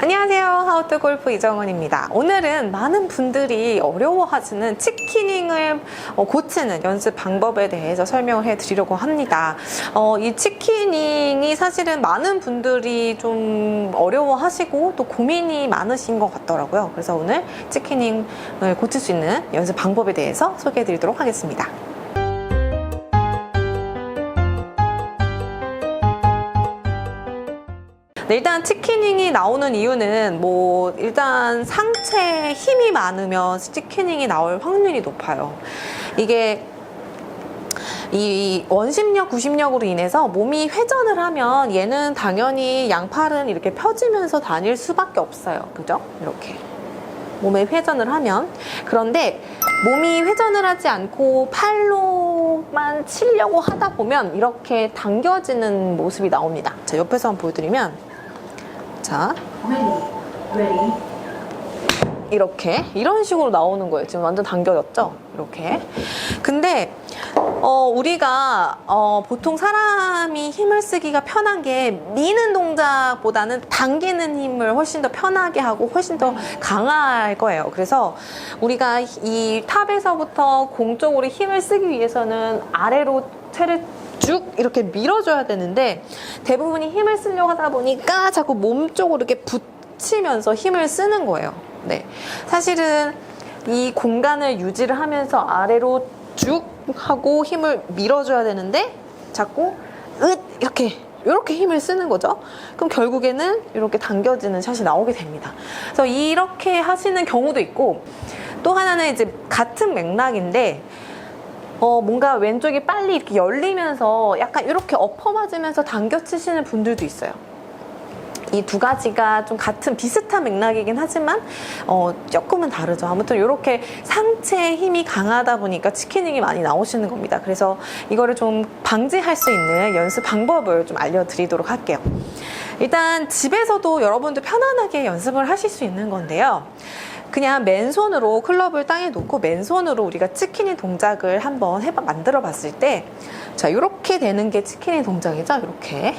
안녕하세요. 하우트 골프 이정은입니다. 오늘은 많은 분들이 어려워하시는 치키닝을 어, 고치는 연습 방법에 대해서 설명을 해 드리려고 합니다. 어, 이 치키닝이 사실은 많은 분들이 좀 어려워하시고 또 고민이 많으신 것 같더라고요. 그래서 오늘 치키닝을 고칠 수 있는 연습 방법에 대해서 소개해 드리도록 하겠습니다. 네, 일단 치키닝이 나오는 이유는 뭐 일단 상체에 힘이 많으면 치키닝이 나올 확률이 높아요. 이게 이 원심력, 구심력으로 인해서 몸이 회전을 하면 얘는 당연히 양팔은 이렇게 펴지면서 다닐 수밖에 없어요. 그죠? 이렇게. 몸에 회전을 하면. 그런데 몸이 회전을 하지 않고 팔로만 치려고 하다 보면 이렇게 당겨지는 모습이 나옵니다. 자, 옆에서 한번 보여드리면 자, 이렇게 이런 식으로 나오는 거예요. 지금 완전 당겨졌죠? 이렇게. 근데 어, 우리가 어, 보통 사람이 힘을 쓰기가 편한 게 미는 동작보다는 당기는 힘을 훨씬 더 편하게 하고 훨씬 더 강할 거예요. 그래서 우리가 이 탑에서부터 공 쪽으로 힘을 쓰기 위해서는 아래로 채를 쭉 이렇게 밀어줘야 되는데 대부분이 힘을 쓰려고 하다 보니까 자꾸 몸 쪽으로 이렇게 붙이면서 힘을 쓰는 거예요. 네. 사실은 이 공간을 유지를 하면서 아래로 쭉 하고 힘을 밀어줘야 되는데 자꾸 으 이렇게 이렇게 힘을 쓰는 거죠. 그럼 결국에는 이렇게 당겨지는 샷이 나오게 됩니다. 그래서 이렇게 하시는 경우도 있고 또 하나는 이제 같은 맥락인데 어, 뭔가 왼쪽이 빨리 이렇게 열리면서 약간 이렇게 엎어 맞으면서 당겨 치시는 분들도 있어요. 이 두 가지가 좀 같은 비슷한 맥락이긴 하지만 어, 조금은 다르죠. 아무튼 이렇게 상체에 힘이 강하다 보니까 치키닝이 많이 나오시는 겁니다. 그래서 이거를 좀 방지할 수 있는 연습 방법을 좀 알려드리도록 할게요. 일단 집에서도 여러분들 편안하게 연습을 하실 수 있는 건데요. 그냥 맨손으로 클럽을 땅에 놓고 맨손으로 우리가 치키니 동작을 한번 해봐 만들어 봤을 때, 자, 이렇게 되는 게 치키니 동작이죠. 이렇게.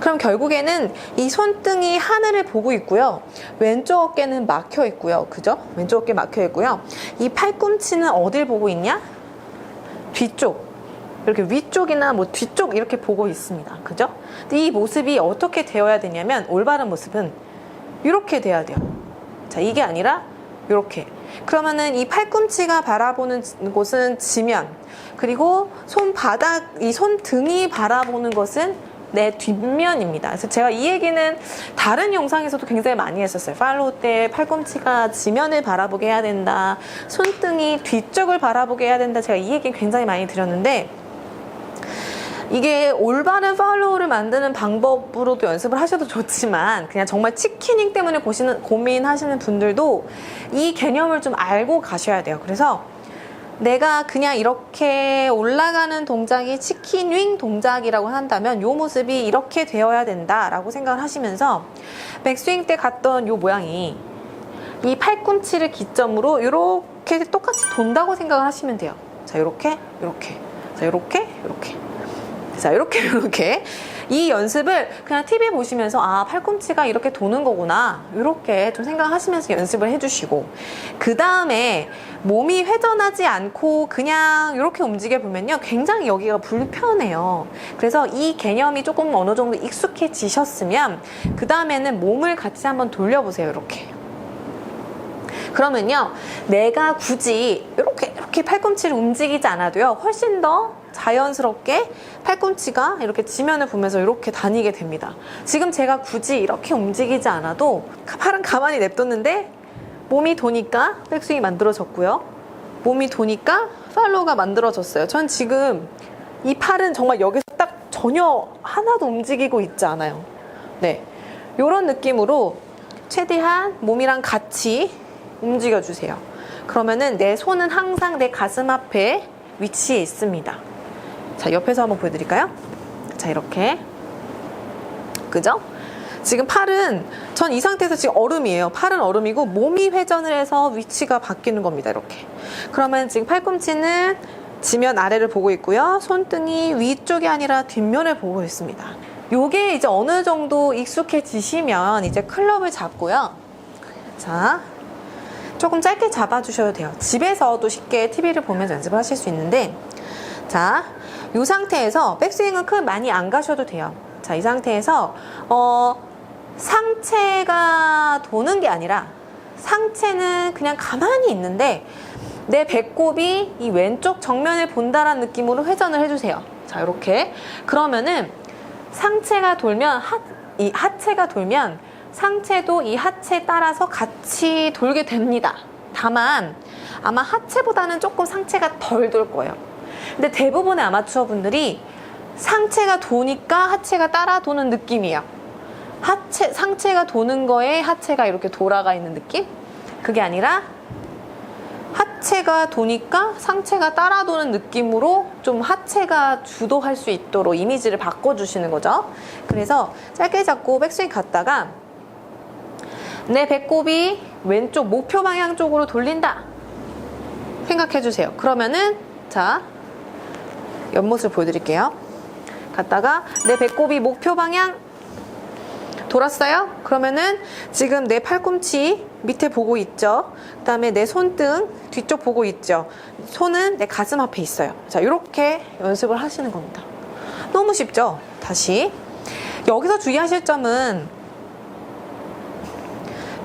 그럼 결국에는 이 손등이 하늘을 보고 있고요. 왼쪽 어깨는 막혀 있고요. 그죠? 왼쪽 어깨 막혀 있고요. 이 팔꿈치는 어딜 보고 있냐? 뒤쪽. 이렇게 위쪽이나 뭐 뒤쪽 이렇게 보고 있습니다. 그죠? 근데 이 모습이 어떻게 되어야 되냐면 올바른 모습은 이렇게 돼야 돼요. 자, 이게 아니라 이렇게. 그러면은 이 팔꿈치가 바라보는 곳은 지면, 그리고 손바닥, 이 손등이 바라보는 것은 내 뒷면입니다. 그래서 제가 이 얘기는 다른 영상에서도 굉장히 많이 했었어요. 팔로우 때 팔꿈치가 지면을 바라보게 해야 된다. 손등이 뒤쪽을 바라보게 해야 된다. 제가 이 얘기는 굉장히 많이 드렸는데, 이게 올바른 팔로우를 만드는 방법으로도 연습을 하셔도 좋지만 그냥 정말 치키닝 때문에 고시는, 고민하시는 분들도 이 개념을 좀 알고 가셔야 돼요. 그래서 내가 그냥 이렇게 올라가는 동작이 치킨윙 동작이라고 한다면 이 모습이 이렇게 되어야 된다라고 생각을 하시면서 백스윙 때 갔던 이 모양이 이 팔꿈치를 기점으로 이렇게 똑같이 돈다고 생각을 하시면 돼요. 자, 이렇게, 이렇게, 자, 이렇게, 이렇게. 자, 이렇게, 이렇게. 이 연습을 그냥 TV 보시면서, 아, 팔꿈치가 이렇게 도는 거구나. 이렇게 좀 생각하시면서 연습을 해주시고. 그 다음에 몸이 회전하지 않고 그냥 이렇게 움직여 보면요. 굉장히 여기가 불편해요. 그래서 이 개념이 조금 어느 정도 익숙해지셨으면, 그 다음에는 몸을 같이 한번 돌려보세요. 이렇게. 그러면요, 내가 굳이 이렇게, 이렇게 팔꿈치를 움직이지 않아도요, 훨씬 더 자연스럽게 팔꿈치가 이렇게 지면을 보면서 이렇게 다니게 됩니다. 지금 제가 굳이 이렇게 움직이지 않아도 팔은 가만히 냅뒀는데 몸이 도니까 백스윙이 만들어졌고요. 몸이 도니까 팔로우가 만들어졌어요. 전 지금 이 팔은 정말 여기서 딱 전혀 하나도 움직이고 있지 않아요. 네. 이런 느낌으로 최대한 몸이랑 같이 움직여주세요. 그러면은 내 손은 항상 내 가슴 앞에 위치해 있습니다. 자, 옆에서 한번 보여드릴까요? 자, 이렇게. 그죠? 지금 팔은, 전 이 상태에서 지금 얼음이에요. 팔은 얼음이고 몸이 회전을 해서 위치가 바뀌는 겁니다. 이렇게. 그러면 지금 팔꿈치는 지면 아래를 보고 있고요. 손등이 위쪽이 아니라 뒷면을 보고 있습니다. 요게 이제 어느 정도 익숙해지시면 이제 클럽을 잡고요. 자, 조금 짧게 잡아주셔도 돼요. 집에서도 쉽게 TV를 보면서 연습을 하실 수 있는데, 자, 이 상태에서 백스윙은 큰 많이 안 가셔도 돼요. 자, 이 상태에서, 어, 상체가 도는 게 아니라, 상체는 그냥 가만히 있는데, 내 배꼽이 이 왼쪽 정면을 본다라는 느낌으로 회전을 해주세요. 자, 이렇게. 그러면은 상체가 돌면, 하, 이 하체가 돌면 상체도 이 하체 따라서 같이 돌게 됩니다. 다만 아마 하체보다는 조금 상체가 덜 돌 거예요. 근데 대부분의 아마추어 분들이 상체가 도니까 하체가 따라 도는 느낌이에요. 하체, 상체가 도는 거에 하체가 이렇게 돌아가 있는 느낌? 그게 아니라 하체가 도니까 상체가 따라 도는 느낌으로 좀 하체가 주도할 수 있도록 이미지를 바꿔주시는 거죠. 그래서 짧게 잡고 백스윙 갔다가 내 배꼽이 왼쪽 목표 방향 쪽으로 돌린다. 생각해 주세요. 그러면은 자 옆모습 보여드릴게요. 갔다가 내 배꼽이 목표 방향 돌았어요? 그러면은 지금 내 팔꿈치 밑에 보고 있죠? 그 다음에 내 손등 뒤쪽 보고 있죠? 손은 내 가슴 앞에 있어요. 자, 이렇게 연습을 하시는 겁니다. 너무 쉽죠? 다시. 여기서 주의하실 점은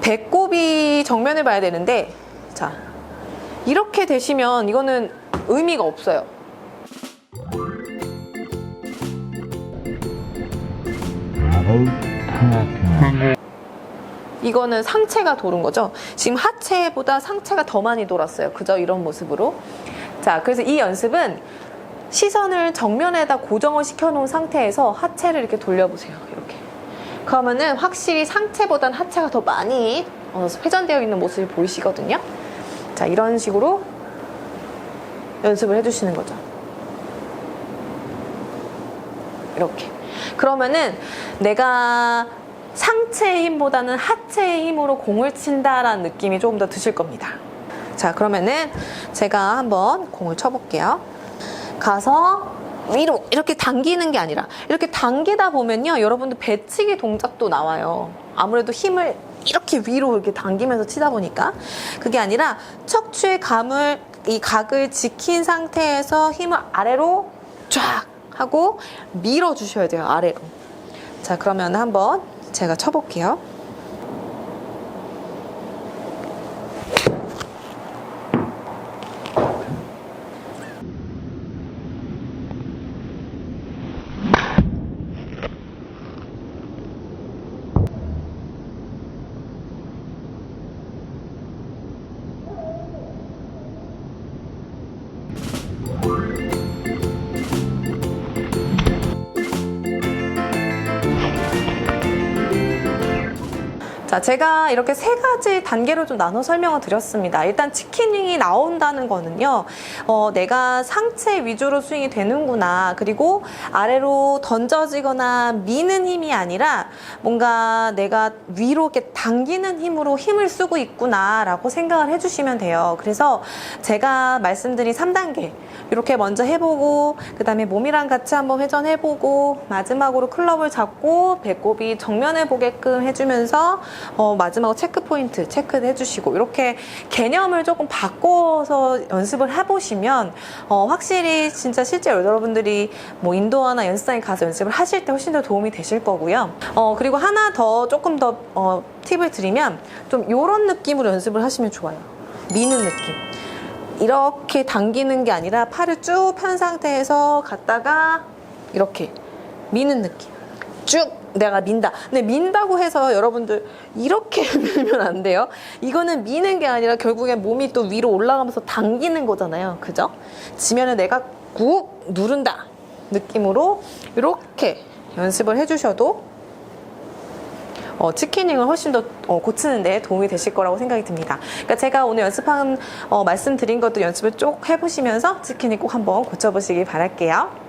배꼽이 정면을 봐야 되는데, 자, 이렇게 되시면 이거는 의미가 없어요. 이거는 상체가 도는 거죠. 지금 하체보다 상체가 더 많이 돌았어요. 그죠? 이런 모습으로. 자, 그래서 이 연습은 시선을 정면에다 고정을 시켜 놓은 상태에서 하체를 이렇게 돌려보세요. 이렇게. 그러면은 확실히 상체보단 하체가 더 많이 어, 회전되어 있는 모습이 보이시거든요. 자, 이런 식으로 연습을 해주시는 거죠. 이렇게. 그러면은 내가 상체의 힘보다는 하체의 힘으로 공을 친다라는 느낌이 조금 더 드실 겁니다. 자, 그러면은 제가 한번 공을 쳐볼게요. 가서 위로 이렇게 당기는 게 아니라 이렇게 당기다 보면요. 여러분들 배치기 동작도 나와요. 아무래도 힘을 이렇게 위로 이렇게 당기면서 치다 보니까 그게 아니라 척추의 감을 이 각을 지킨 상태에서 힘을 아래로 쫙 하고 밀어 주셔야 돼요. 아래로. 자, 그러면 한번 제가 쳐볼게요. 자, 제가 이렇게 세 가지 단계로 좀 나눠 설명을 드렸습니다. 일단 치킨윙이 나온다는 거는요, 어, 내가 상체 위주로 스윙이 되는구나. 그리고 아래로 던져지거나 미는 힘이 아니라 뭔가 내가 위로 이렇게 당기는 힘으로 힘을 쓰고 있구나라고 생각을 해주시면 돼요. 그래서 제가 말씀드린 3단계. 이렇게 먼저 해보고, 그 다음에 몸이랑 같이 한번 회전해보고, 마지막으로 클럽을 잡고, 배꼽이 정면을 보게끔 해주면서, 어, 마지막으로 체크 포인트 체크해 주시고 이렇게 개념을 조금 바꿔서 연습을 해보시면 어, 확실히 진짜 실제 여러분들이 뭐 인도어나 연습장에 가서 연습을 하실 때 훨씬 더 도움이 되실 거고요. 어, 그리고 하나 더 조금 더 어, 팁을 드리면 좀 이런 느낌으로 연습을 하시면 좋아요. 미는 느낌. 이렇게 당기는 게 아니라 팔을 쭉 편 상태에서 갔다가 이렇게 미는 느낌. 쭉 내가 민다. 근데 민다고 해서 여러분들 이렇게 밀면 안 돼요. 이거는 미는 게 아니라 결국엔 몸이 또 위로 올라가면서 당기는 거잖아요. 그죠? 지면은 내가 꾹 누른다. 느낌으로 이렇게 연습을 해주셔도 어, 치킨닝을 훨씬 더 어, 고치는 데 도움이 되실 거라고 생각이 듭니다. 그러니까 제가 오늘 연습한 어, 말씀드린 것도 연습을 쭉 해보시면서 치킨닝 꼭 한번 고쳐보시길 바랄게요.